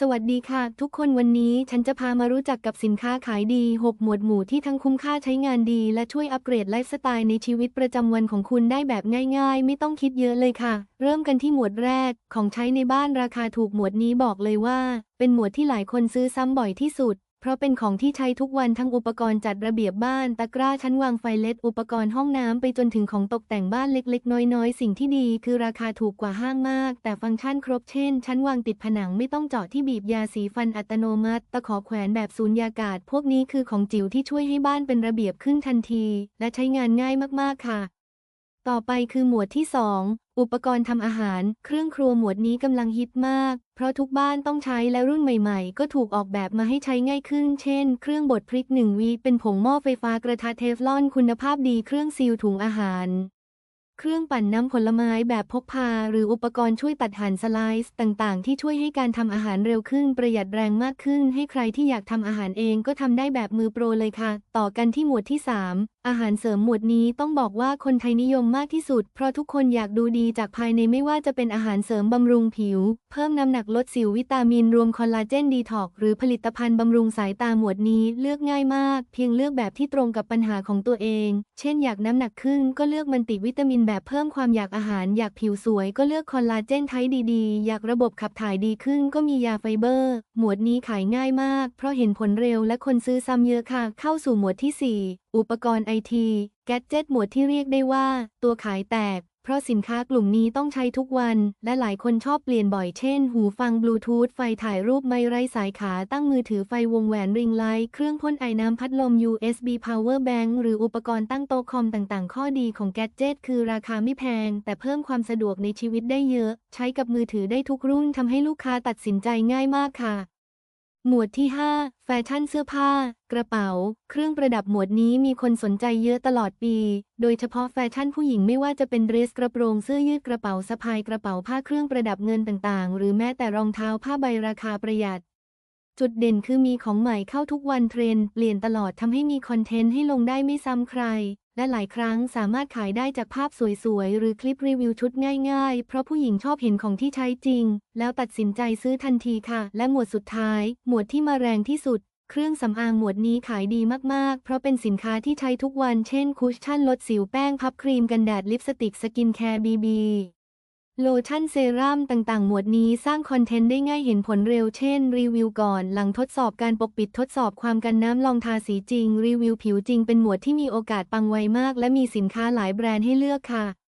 สวัสดีค่ะ ทุกคนวันนี้ฉันจะพามารู้จักกับสินค้าขายดี 6 หมวดหมู่ที่ทั้งคุ้มค่าใช้งานดี และช่วยอัปเกรดไลฟ์สไตล์ในชีวิตประจำวันของคุณได้แบบง่ายๆ ไม่ต้องคิดเยอะเลยค่ะ เริ่มกันที่หมวดแรก ของใช้ในบ้านราคาถูกหมวดนี้บอกเลยว่า เป็นหมวดที่หลายคนซื้อซ้ำบ่อยที่สุด ราะเป็นของที่ใช้ทุกวันทั้งอุปกรณ์จัดระเบียบบ้าน ตะกร้าชั้นวางไฟเล็ดอุปกรณ์ห้องน้ำไปจนถึงของตกแต่งบ้านเล็ก ๆ น้อย ๆ สิ่งที่ดีคือราคาถูกกว่าห้างมาก แต่ฟังก์ชันครบเช่น ชั้นวางติดผนังไม่ต้องเจาะที่บีบยาสีฟันอัตโนมัติ ตะขอแขวนแบบสูญญากาศ พวกนี้คือของจิ๋วที่ช่วยให้บ้านเป็นระเบียบขึ้นทันที และใช้งานง่ายมากๆค่ะ ต่อไปคือหมวดที่ 2 อุปกรณ์ทำอาหาร เครื่องครัวหมวดนี้กำลังฮิตมาก เพราะทุกบ้านต้องใช้และรุ่นใหม่ๆ ก็ถูกออกแบบมาให้ใช้ง่ายขึ้น เช่น เครื่องบดพริก 1 วีเป็นผงหม้อไฟฟ้ากระทะเทฟลอนคุณภาพดีเครื่องซีลถุงอาหาร เครื่องปั่นน้ำผลไม้แบบพกพา หรืออุปกรณ์ช่วยตัดหั่นสไลซ์ต่างๆ ที่ช่วยให้การทำอาหารเร็วขึ้น ประหยัดแรงมากขึ้น ให้ใครที่อยากทำอาหารเองก็ทำได้แบบมือโปรเลยค่ะ ต่อกันที่หมวดที่ 3 อาหารเสริมหมวดนี้ต้องบอกว่าคนไทยนิยมมากที่สุด เพราะทุกคนอยากดูดีจากภายในไม่ว่าจะเป็นอาหารเสริมบำรุงผิว เพิ่มน้ำหนักลดสิววิตามินรวมคอลลาเจนดีท็อกหรือผลิตภัณฑ์บำรุงสายตาหมวดนี้เลือกง่ายมาก เพียงเลือกแบบที่ตรงกับปัญหาของตัวเอง เช่นอยากน้ำหนักขึ้น ก็เลือกมันติวิตามินแบบเพิ่มความอยากอาหารอยากผิวสวย ก็เลือกคอลลาเจนไทป์ดีๆ อยากระบบขับถ่ายดีขึ้น ก็มียาไฟเบอร์ หมวดนี้ขายง่ายมาก เพราะเห็นผลเร็วและคนซื้อซ้ำเยอะค่ะ เข้าสู่หมวดที่ 4 อุปกรณ์ไอทีแกดเจ็ตหมวดที่เรียกได้ว่า ตัวขายแตก เพราะสินค้ากลุ่มนี้ต้องใช้ทุกวัน และหลายคนชอบเปลี่ยนบ่อยเช่น หูฟังบลูทูธไฟถ่ายรูปไม่ไร้สายขาตั้งมือถือไฟวงแหวนริงไลท์เครื่องพ่นไอน้ำพัดลม USB power bank หรืออุปกรณ์ตั้งโต๊ะคอมต่างๆ ข้อดีของแกดเจ็ตคือราคาไม่แพง แต่เพิ่มความสะดวกในชีวิตได้เยอะ ใช้กับมือถือได้ทุกรุ่นทำให้ลูกค้าตัดสินใจง่ายมากค่ะ หมวดที่ 5 แฟชั่นเสื้อผ้า กระเป๋า เครื่องประดับหมวดนี้มีคนสนใจเยอะตลอดปี โดยเฉพาะแฟชั่นผู้หญิงไม่ว่าจะเป็นเดรสกระโปรงเสื้อยืดกระเป๋าสะพายกระเป๋าผ้าเครื่องประดับเงินต่างๆ หรือแม้แต่รองเท้าผ้าใบราคาประหยัด จุดเด่นคือมีของใหม่เข้าทุกวันเทรนด์เปลี่ยนตลอดทำให้มีคอนเทนต์ให้ลงได้ไม่ซ้ำใคร และหลายครั้งสามารถขายได้จากภาพสวยๆ หรือคลิปรีวิวชุดง่ายๆ เพราะผู้หญิงชอบเห็นของที่ใช้จริง แล้วตัดสินใจซื้อทันทีค่ะ และหมวดสุดท้าย หมวดที่มาแรงที่สุด เครื่องสำอางหมวดนี้ขายดีมากๆ เพราะเป็นสินค้าที่ใช้ทุกวัน เช่น คุชชั่นลดสิวแป้งพับครีมกันแดดลิปสติกสกินแคร์บีบี โลชั่นเซรั่มต่างๆ หมวดนี้สร้างคอนเทนต์ได้ง่ายเห็นผลเร็วเช่น รีวิวก่อนหลังทดสอบการปกปิดทดสอบความกันน้ำลองทาสีจริง รีวิวผิวจริงเป็นหมวดที่มีโอกาสปังไวมาก และมีสินค้าหลายแบรนด์ให้เลือกค่ะ